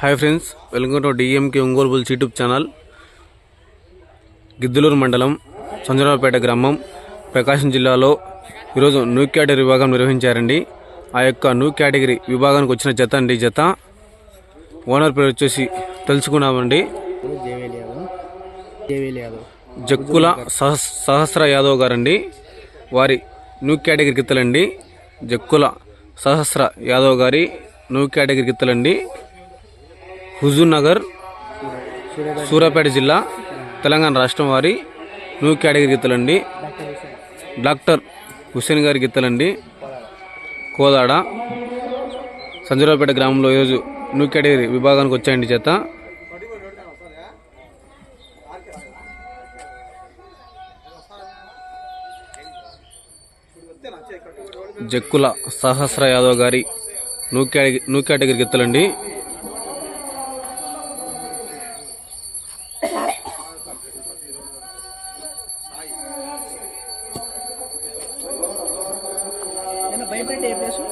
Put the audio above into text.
Hi friends welcome to DMK Ongole bulls YouTube channel Giddalur మండలం సంజరావుపేట గ్రామం ప్రకాశం జిల్లాలో ఈరోజు న్యూ కేటగిరీ విభాగం నిర్వహించారండి. ఆ యొక్క న్యూ కేటగిరీ విభాగానికి వచ్చిన జత అండి జత. ఓనర్ పేరు వచ్చేసి తెలుసుకున్నామండి. యాదవ్ యాదవ్ జక్కుల సహస్ సహస్ర యాదవ్ గారండి. వారి న్యూ కేటగిరీ గిత్తలండి. జక్కుల సహస్ర యాదవ్ గారి న్యూ కేటగిరీ గిత్తలండి. హుజూర్ నగర్ సూర్యాపేట జిల్లా తెలంగాణ రాష్ట్రం వారి న్యూ కేటగిరీ గీతలండి డాక్టర్ హుసేన్ గారి గీతలండి కోదాడ సంజరావుపేట గ్రామంలో ఈరోజు న్యూ కేటగిరీ విభాగానికి వచ్చాయండి చేత. జక్కుల సహస్ర యాదవ్ గారి న్యూ కేటగిరీ న్యూ కేటగిరీ గిత్తలండి. భయపడి భయపెట్టే ప్లేసు.